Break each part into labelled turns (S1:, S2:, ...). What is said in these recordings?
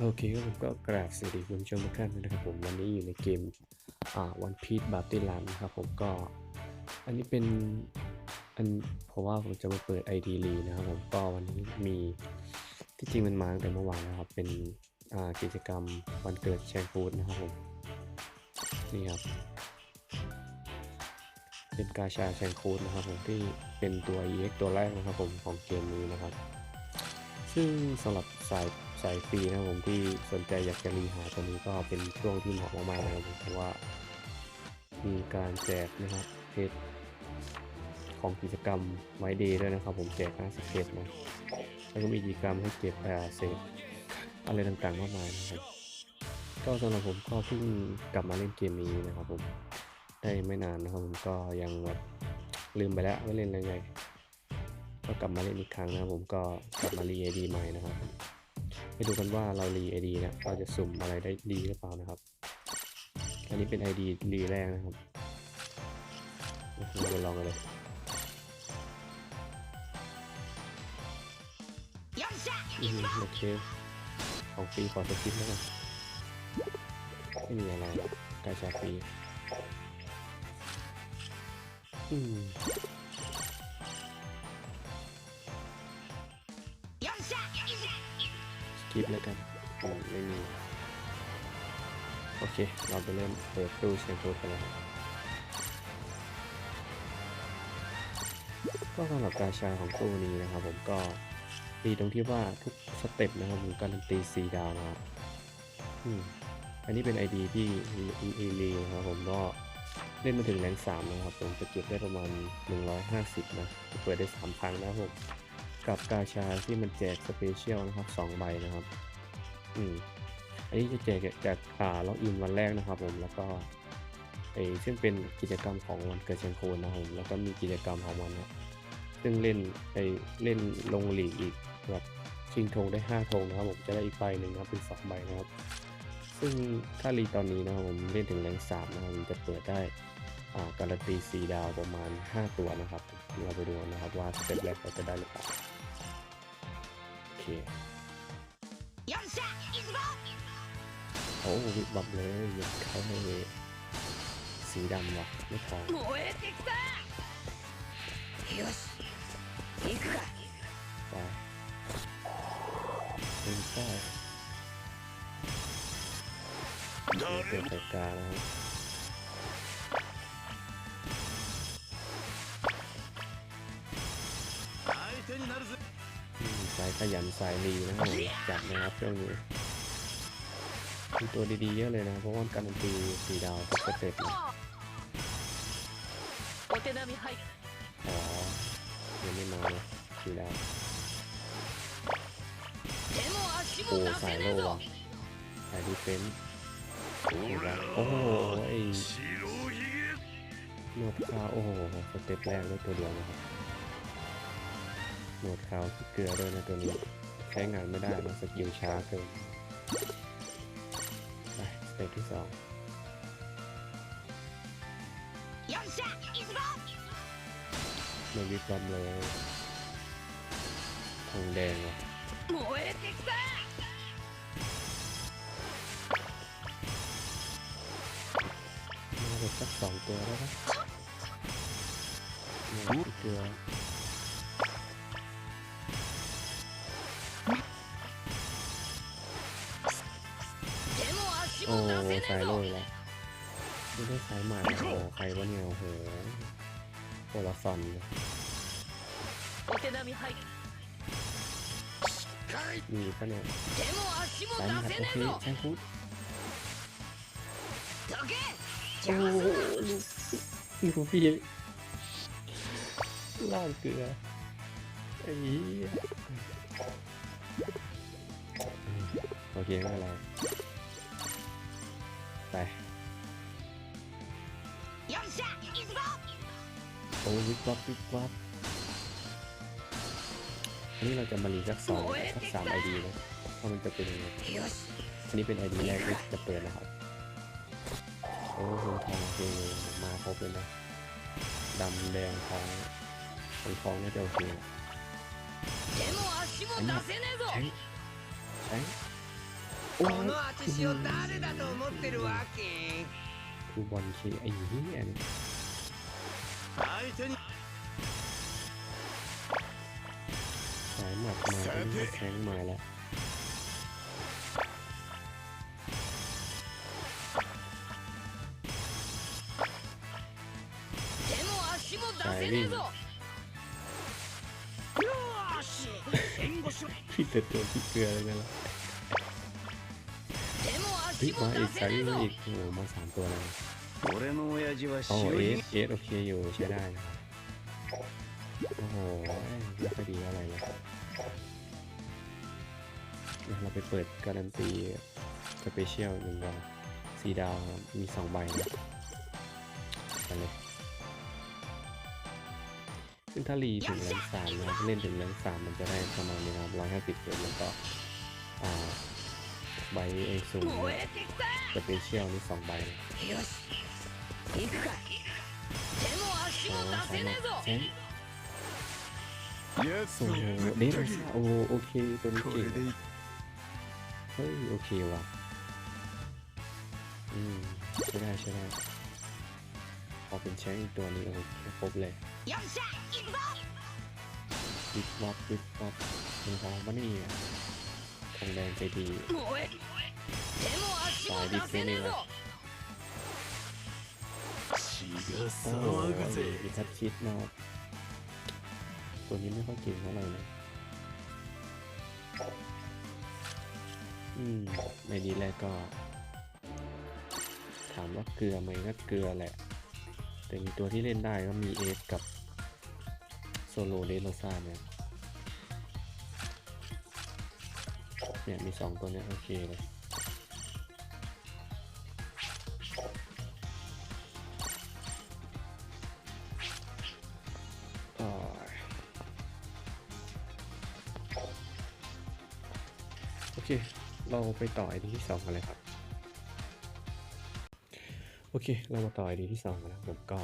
S1: โอเคครับผมก็กราบสวัสดีคุณผู้ชมทุกท่านด้นะครับผมวันนี้อยู่ในเกมอ่าวันพี e บาร์ตี้ลันนะครับผมก็อันนี้เป็นอันเพราะว่าผมจะมาเปิด ID รีนะครับผมก็วันนี้มีที่จริงมันมาตั้งแต่เมื่อวานนะครับเป็นกิจกรรมวันเกิดแชงฟูดนะครับผมนี่ครับเป็นกาชาแชงคูดนะครับผมที่เป็นตัว EX ตัวแรกนะครับผมของเกมนี้นะครับ ซึ่งสำหรับสาย สายฟรีนะผมที่สนใจอยากจะรีหาตัวนี้ก็เป็นช่วงที่เหมาะมากๆนะครับผมเพราะว่า มีการแจกนะครับเพจของกิจกรรมไวเดย์ด้วยนะครับ ผมแจก50เพจนะแล้วก็มีกิจกรรมให้เก็บเอ่อเศษอะไรต่างๆมากมายนะครับก็สำหรับผมก็เพิ่งกลับมาเล่นเกมนี้นะครับผมได้ไม่นานนะครับผมก็ยังแบบลืมไปแล้วว่เล่นอะไรไงก็กลับมาเล่นอีกครั้งนะครับผมก็กลับมารี AD ใหม่นะครับ ไปดูกันว่าเรารีไอดีเนี่ยเราจะสุ่มอะไรได้ดีหรือเปล่านะครับ อันนี้เป็นไอดีรีแรกนะครับเราจะลองกันเลยโอเคของฟรีขอสกิปแล้วกันไม่มีอะไรกาชาฟรีอืม สกิปแล้วกันอืมไม่มี โอเค เราไปเริ่มเปิดตู้เชียงโคดกันแล้วครับก็สำหรับกาชาของตู้นี้นะครับผมก็ดีตรงที่ว่าทุกสเต็ปนะครับผมการันตีสีดาวนะครับอืมอันนี้เป็น ID ที่อีลีนะครับผมก็เล่นมาถึงแรงสามนะครับผมจะเก็บได้ประมาณ 150 นะ เปิดได้ 3 ครั้งนะครับผม กับกาชาที่มันแจกสเปเชียลนะครับ2ใบนะครับ อืมอันนี้จะแจกจากอ่าล็อกอินวันแรกนะครับผมแล้วก็ไอซึ่งเป็นกิจกรรมของวันเกิดเชียงโคนนะครับผมแล้วก็มีกิจกรรมของมันนะซึ่งเล่นไปเล่นลงหลีกอีกแบบชิงธงได้5ธงนะครับผมจะได้อีกใบหนึ่งนะครับเป็นสองใบนะครับ ซึ่งถ้ารีตอนนี้นะครับผมเล่นถึงแรงสามนะครับผมจะเปิดได้อ่าการันตีสีดาวประมาณ 5 ตัวนะครับ เราไปดูนนะครับว่าสเต็ปแรกเราจะได้หรือเปล่า โอ้วิบับเลยหยุดเขาในสีดำว่ะไม่พอไปเป็นแค่เป็นจัดการนะครับ สายขยันสายรีนะครับจัดนะครับช่วงนี้มีตัวดีๆเยอะเลยนะเพราะว่าการันตีสีดาวสเต็ปนะอ๋อยังไม่มาเลสีดาวโอ้สายโลว์สายดีเฟนโอ้โหไอ้หนวดขาโอ้โหสเต็ปแรกได้ตัวเดียวนะครับ หนวดขาวที่เกลือด้วยนะตัวนี้ ใช้งานไม่ได้มันสกิลช้าเกินไปสเตจที่สองไม่รีบรอมเลยทองแดงวะมาหมดสักสองตัวแล้วนะเกลือ โอ้สายโลยแล้วไม่ได้สายใหม่โอ้ใครวะเนี่ยโอ้โหโอลาซอนมีปะเนี่ยสายหม่โอเค
S2: แท
S1: งพุทโอ้ลูกลูกพี่ล่างเกลือไอ้โอเคไม่เป็นไร ไปโอ้วิบวับวิบวับนี้เราจะมารีสักสองสักสามไอดีเลยเพราะมันจะเป็นอันนี้เป็นไอดีแรกที่จะเปิดนะครับโอ้โหทองคือมาครบเลยนะดำแดงทองเป็นทองน่าจะโอเคแข็งแข็ง โอ้
S2: このアチシを誰だと思ってるわけ
S1: คือบอลคีไอ้เหี้ยนี่
S3: 相手に
S1: สายหมัดมาตอนนี้ก็แข้งมาแล้ว
S4: 手も足も出せねえぞ
S2: よーし援護しろ
S1: พี่แต่ตัวพี่เกลือเลยนะล่ะ
S4: 手も
S1: ฮ้ยมาอีกสายมาอีกโอ้มาสามตัวเล
S3: ย
S1: โอ้เอสเอสโอเคอยู่ใช้ได้นะครับโอ้โหไม่ค่อดีอะไรเลยเราไปเปิดการันตีสเปเชียลหนึ่งวันสีดาวมีสองใบนะไปเลยซึ่งถ้ารีถึงแรนสามนะเล่นถึงแรนสามมันจะได้ประมาณนี้ครับร้อยห้าสิบเกินแล้วก็อ่า ใบเอ็
S4: กซ์ซู
S1: สเปเชียลนี่สองใบโอ้โหเดนโอ้โอเคตัวนี้เก่งเฮ้ยโอเคว่ะอืมใช่ได้ใช่ได้พอเป็นแชงอีกตัวนี้โอเคครบเลย
S2: บิ๊กบ๊
S1: อบบิ๊กบ๊อบเป็นของมันนี่อ่ ทองแดงใจดี
S4: สายดิฟนินึ
S3: งนะ
S1: อ้โอีทัดชิดนะคตัวนี้ไม่ค่อยเก่งเท่าไหร่นะอืมในนี้ล้วก็ ถามว่าเกลือไหมก็เกลือแหละ แต่มีตัวที่เล่นได้ก็มีเอฟกับโซโลเดโรซาเนี่ย เนี่ยมีสองตัวเนี้ยโอเคเลยโอเค เราไปต่อไอดีที่สองกันเลยครับ โอเค เรามาต่อไอดีที่สองกันแล้วผมก็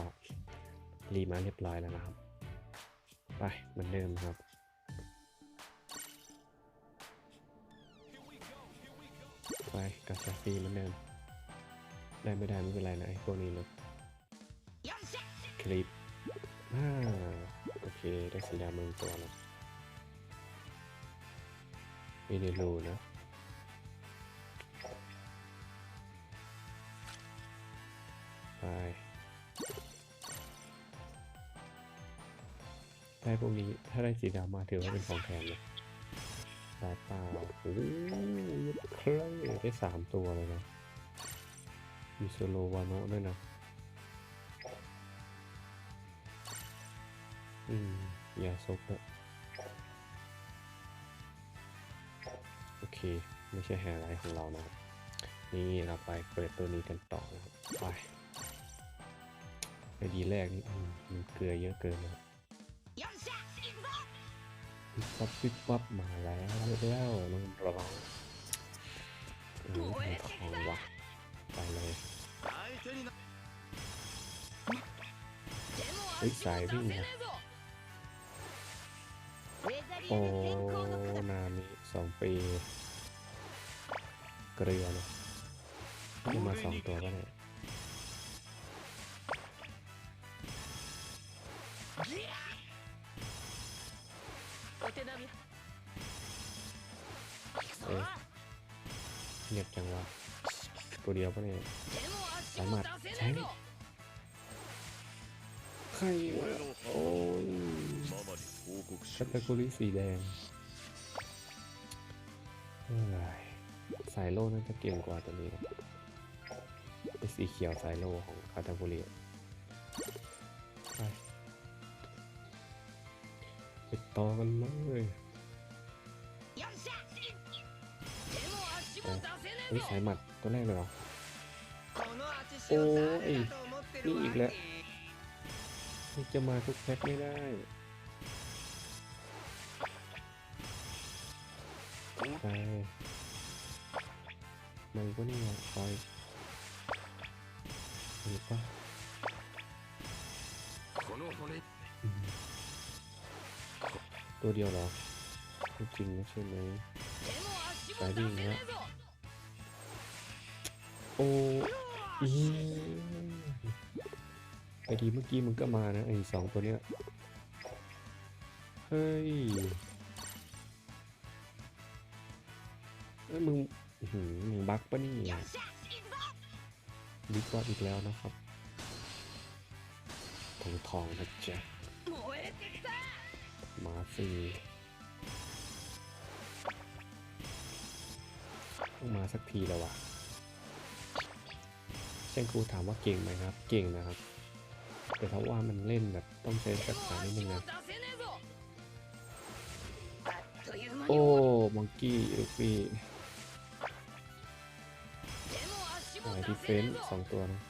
S1: รีมาเรียบร้อยแล้วนะครับ ไปเหมือนเดิมครับ ไปกาแฟฟรีเหมือนเดิม ได้ไม่ได้ไม่เป็นไรนะไอ้พวกนี้นะคลิปอ่าโอเค ได้สีดำเมืองตัวแล้วมีเดรูนะไปได้พวกนี้ถ้าได้สีดำมาถือว่าเป็นของแถมเลย ได้เปล่าโอ้ยเครื่องได้สามตัวเลยนะ มีโซโลวาโนะด้วยนะ อืมยาซบอะโอเค ไม่ใช่แฮร์ไลท์ของเรานะครับนี่เราไปเปิดตัวนี้กันต่อนะครับไปไอดีแรกนี่อืมมันเกลือเยอะเกินนะ ปิ๊บปั๊บปิ๊บปั๊บมาแล้วแล้วน้องระวังดูทองว่ะไปเลย
S4: เฮ้ยสาย
S2: พี่งนะ
S1: โอ้นามิสองปี เกลือเนาะมาสองตัวก็เนี่ย เดียวปะเนี่ย
S4: สามารถใช้
S1: ใครวะโอ้ยคาตากริสีแดงสายโล่น่าจะเก่งกว่าตัวนี้นะเป็นสีเขียวสายโล่ของคาตาบุรีไปต่อกันเลยเฮ้ยสายหมัดตัวแรกเลยเหรอ
S2: โอ้
S1: ยนี่อีกแล้วจะมาทุกแพ็คไม่ได้ไปมันก็นี่คอย
S3: หรื
S1: อปะตัวเดียวหรอ จริงใช่ไหม
S4: ไปดิ่งนะ
S1: โอ้ ไอดีเมื่อกี้มึงก็มานะไอสองตัวเนี้ย เฮ้ยเอ้ยมึงอือหือมึงบักปะนี่บิ๊กว่าอีกแล้วนะครับทองทองนะจ๊ะมาสิมาสักทีแล้ววะ เซนครูถามว่าเก่งไหมครับ เก่งนะครับ แต่เพราะว่ามันเล่นแบบต้องใช้จักษานิดนึงนะ โอ้ มังกี้ลูฟี่หายดีเฟนสองตัวนะ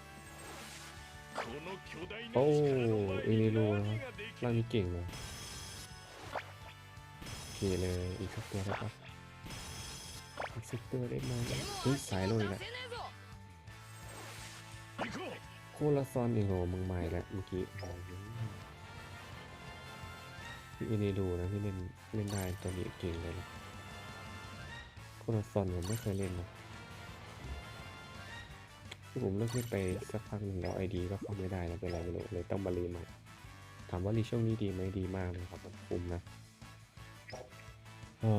S1: โอ้อินิรูนะครับร่างนี้เก่งเลยโอเคเลยอีกสักตัวแล้วครับอีกสักตัวได้ไหมเฮ้ยสายล
S2: อ
S1: ย
S2: แล้
S1: ว คลาซอนอีกโหมึงใหม่แล้วเมื่อกี้พี่อินิรูนะที่เล่นเล่นได้ตัวนี้เก่งเลยนะโคลาซอนผมไม่เคยเล่นนะที่ผมเลิกเล่นไปสักพักหนึ่งแล้วไอดีก็เข้าไม่ได้นะเป็นไรไม่รู้เลยต้องมารีใหม่ถามว่ารีช่วงนี้ดีไหมดีมากเลยครับคุ้มนะโอ้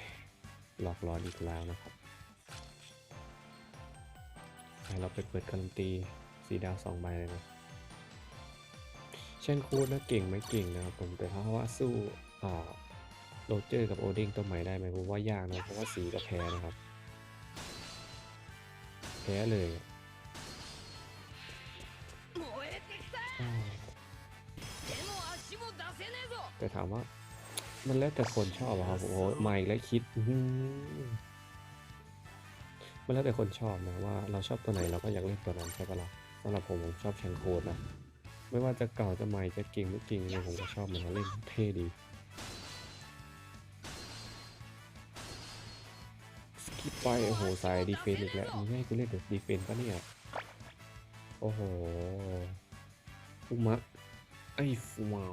S1: ยหลอกหลอนอีกแล้วนะครับให้เราไปเปิดการันตี สีดาวสองใบเลยนะเช่นคูดนะเก่งไม่เก่งนะครับผมแต่ถ้าว่าสู้โรเจอร์กับโอดิงตัวใหม่ได้ไหมผมว่ายากนะเพราะว่าสีก็แพ้นะครับ แพ้เลยแต่ถามว่ามันแล้วแต่คนชอบอะครับโอ้โหใหม่และคิดมันแล้วแต่คนชอบนะว่าเราชอบตัวไหนเราก็อยากเล่นตัวนั้นใช่ปะล่ะ สำหรับผมผมชอบแชงโคดนะ ไม่ว่าจะเก่าจะใหม่จะเก่งไม่เก่งยังไงผมก็ชอบมันนะเล่นเท่ดีสกิปไปโอ้โหสายดีเฟนต์อีกแล้วมึงให้กูเล่นแบบดีเฟนต์ปะเนี่ยโอ้โหฟุมะไอ้ฟูมา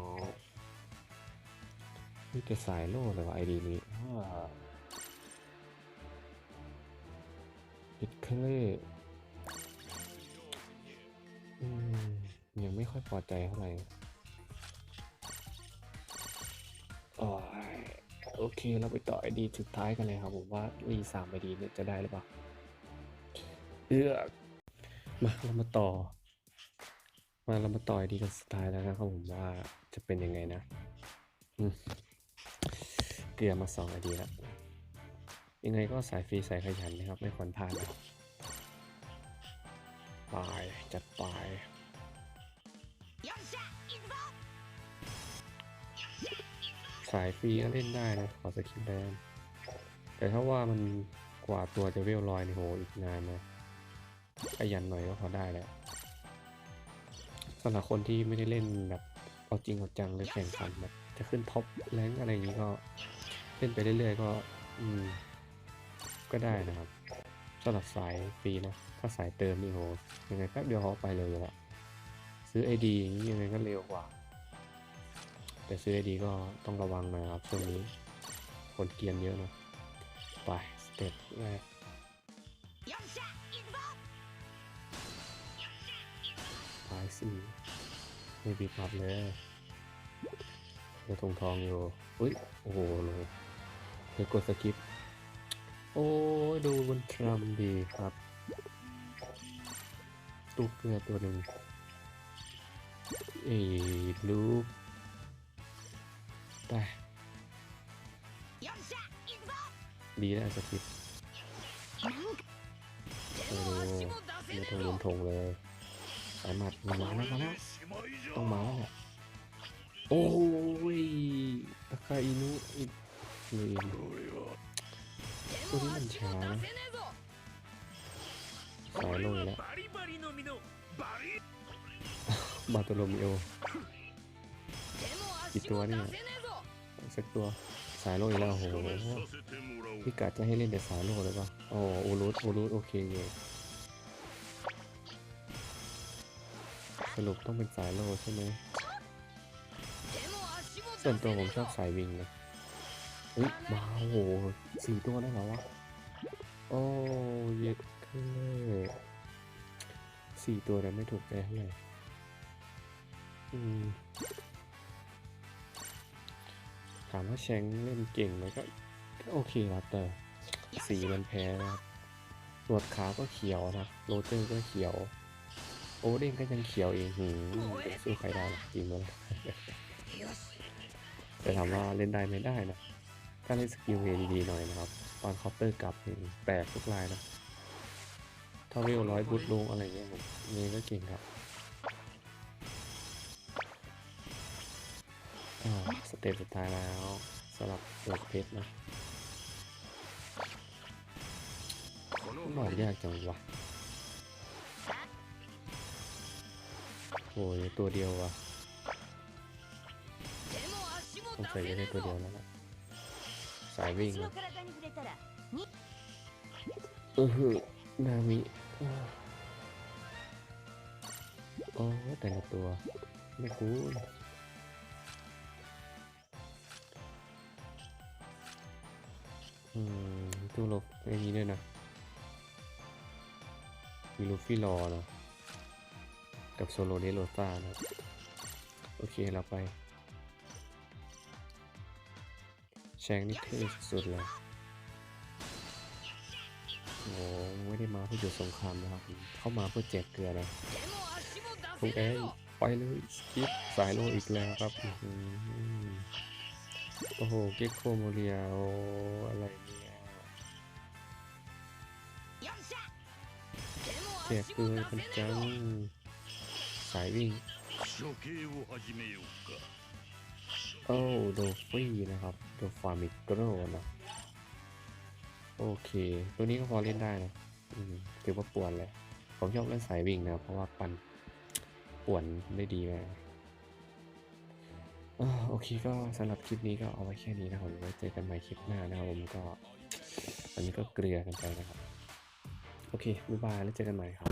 S1: นี่แต่สายโล่เลยวะไอดีนี้ปิดเคล ยังไม่ค่อยพอใจเท่าไหร่โอเค เราไปต่อไอดีสุดท้ายกันเลยครับผมว่ารีสามไอดีเนี่ยจะได้หรือเปล่าเลือกมาเรามาต่อ มาเรามาต่อไอดีกันสุดท้ายแล้วนะครับผมว่าจะเป็นยังไงนะเกลี่ยมาสองไอดีแล้วยังไงก็สายฟรีสายขยันนะครับ ไม่ควรพลาดนะไปจัดไป สายฟรีก็เล่นได้นะ ขอสกิปแดนแต่ถ้าว่ามันกว่าตัวจะเวลลอยนี่โหอีกนานนะขยันหน่อยก็พอได้แล้วสำหรับคนที่ไม่ได้เล่นแบบเอาจริงเอาจังเลยแข่งขันแบบจะขึ้นท็อปแรงอะไรอย่างนี้ก็เล่นไปเรื่อยๆก็อืมก็ได้นะครับสำหรับสายฟรีนะ ถ้าสายเติมนี่โหยังไงแป๊บเดียวเขาไปเลยละ ซื้อไอดีอยังไงก็เร็วกว่า แต่ซื้อไอดีก็ต้องระวังหน่อยครับช่วงนี้คนเกียนเยอะนะไปสเต็ปแรก
S2: ไป
S1: สี่ไม่ปิดปับเลยเจอทองทองอยู่อุ้ยโอ้โหเลยเดี๋กดสกิป โอ้ยดูบนทรัมดีครับ ตุกเกลือตัวหนึ่ง เอลูปไปดีแล้วสกิป
S2: โอ้โห
S1: ไม่ต้องลุนทงเลยสายมัดมาแล้วมาแล้วต้องมาแล้วเนี่ยโอ้ยตะกาอินุอีกเลย
S2: ตัวนี้มันช้า
S1: สายลงแล้ว บาโตโลมิโอ
S2: กี่ตัวนี่
S1: สักตัวสายโลอีกแล้วโหพี่กาจะให้เล่นแต่สายโลเลยปะอ๋อโอรูสโอรูสโอเคเลยสรุปต้องเป็นสายโลใช่ไหมส่วนตัวผมชอบสายวิ่งนะอุ้ยมาโหสี่ตัวได้แล้ววะโอ้ยเย็ดเลยสี่ตัวแต่ไม่ถูกใจเท่าไหร่ ถามว่าแชงเล่นเก่งไหมก็โอเคครับแต่สีมันแพ้นะครับหนวดขาก็เขียวนะโรเจอร์ก็เขียว โอเด้งก็ยังเขียวเองหืมจะสู้ใครได้ล่ะจริงมั้ย
S2: よし
S1: แต่ถามว่าเล่นได้ไม่ได้นะถ้าเล่นสกิลเวดีๆหน่อยนะครับ ตอนคาน์เตอร์กลับแตกทุกลายนะถ้าเวร้อยบุตลงอะไรเงี้ยผมเมย์ก็เก่งครับ สเตปสุดท้ายแล้วสำหรับเปิดเพชรนะหน่อยยากจังวะโอ้ยตัวเดียววะต้องใส่ได้ตัวเดียวแล้วนะสายวิ่งนะเออนามิโอ้แต่ละตัวไม่กู ตู้ลบอม่มีด้วยนะมีลูฟี่รอนะกับโซโลเดโรซ่านะโอเคเราไปแชงนี่เท่สุดเลยโอ้ไม่ได้มาเพื่อหยุดสงครามนะครับ เข้ามาเพื่อแจกเกลือนะพว
S2: ก
S1: แอ้ไปเลยกิฟสายโลอีกแล้วครับ โอ้โหเก็กโคโมเรียโอ้อะไรนี่ แจกเล
S2: ย
S1: คนจังสายวิ่งโอ้โดฟี่นะครับโดฟามิโกรนะโอเค ตัวนี้ก็พอเล่นได้นะถือว่าปวนเลย ผมชอบเล่นสายวิ่งนะ เพราะว่าปันปวนได้ดีเลยโอเคก็สำหรับคลิปนี้ก็เอาไว้แค่นี้นะผมไว้เจอกันใหม่คลิปหน้านะครับผมก็อันนี้ก็เกลือกันไปนะครับ โอเคบ๊ายบายแล้วเจอกันใหม่ครับ